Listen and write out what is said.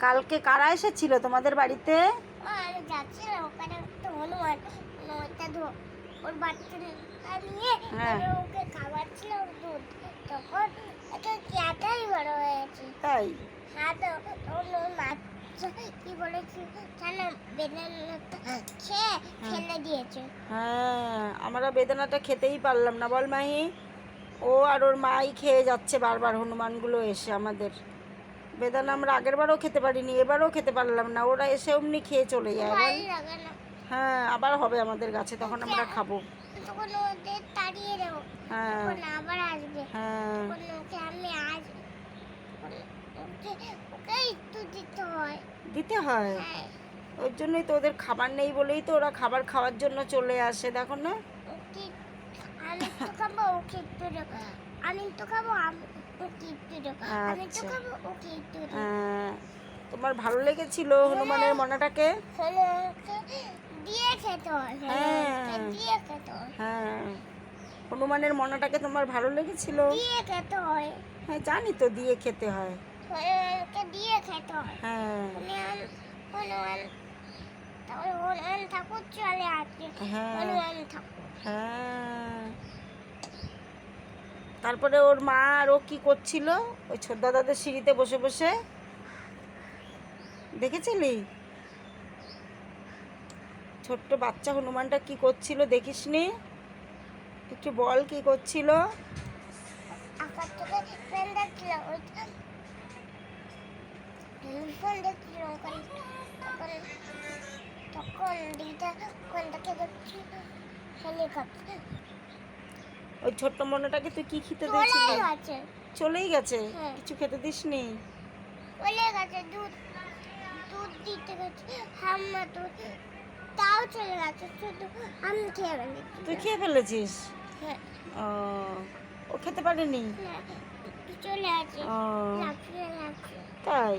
কালকে কারা এসেছিল তোমাদের বাড়িতে? ওর নিয়ে হ্যাঁ। ওকে খাওয়াচ্ছিল দুধ। তখন একটা ক্যাটাই বড় হয়েছে। তাই? হ্যাঁ তো তখন ওর বাচ্চা কি বলেছে জানো বেদানাটা খেয়ে ফেলে দিয়েছে। হ্যাঁ আমরা বেদানাটা খেতেই পারলাম না বল মাহি। ও আর ওর মাই খেয়ে যাচ্ছে বারবার হনুমানগুলো এসে আমাদের। বেদানা আমরা আগের বারও খেতে পারিনি এবারও খেতে পারলাম না। ওরা এসে অমনি খেয়ে চলে যায়। হ্যাঁ আবার হবে আমাদের গাছে তখন আমরা খাব। হ্যাঁ। হ্যাঁ। দিতে হয়। হয়? ওর জন্যই তো ওদের খাবার নেই বলেই তো ওরা খাবার খাওয়ার জন্য চলে আসে দেখো না। আমি তো খাব আমি তো খাব আচ্ছা। হ্যাঁ, তোমার ভালো লেগেছিল হনুমানের মনাটাকে? দিয়ে খেতে হয় হ্যাঁ। দিয়ে খেতে হ্যাঁ। হনুমানের মনাটাকে তোমার ভালো লেগেছিল? দিয়ে খেতে হয় হ্যাঁ জানি তো দিয়ে খেতে হয়। দিয়ে খেতে হয় হ্যাঁ। হনুমান হনুমান ঠাকুর চলে হ্যাঁ। হনুমান ঠাকুর। হ্যাঁ। তারপরে ওর মা আর ও কি করছিল? ওই ছোদ্দা দাদের সিঁড়িতে বসে বসে। দেখেছিলি? ছোট্ট বাচ্চা হনুমানটা কি করছিল দেখিসনি? একটু বল কি করছিল? দেখছি হেলিকপ্টার। ওই ছোট্ট মনেটাকে তুই কি খেতে গেছে। চলেই গেছে? হ্যাঁ। কিছু খেতে দিসনি? চলে গেছে দুধ। দুধ দিতে গেছে হাম্মা দুধ। তাও চলে গেছে শুধু আমি খেয়ে ফেলেছি। তুই খেয়ে ফেলেছিস? হ্যাঁ। ও, ও খেতে পারেনি? না, চলে আছে তাই?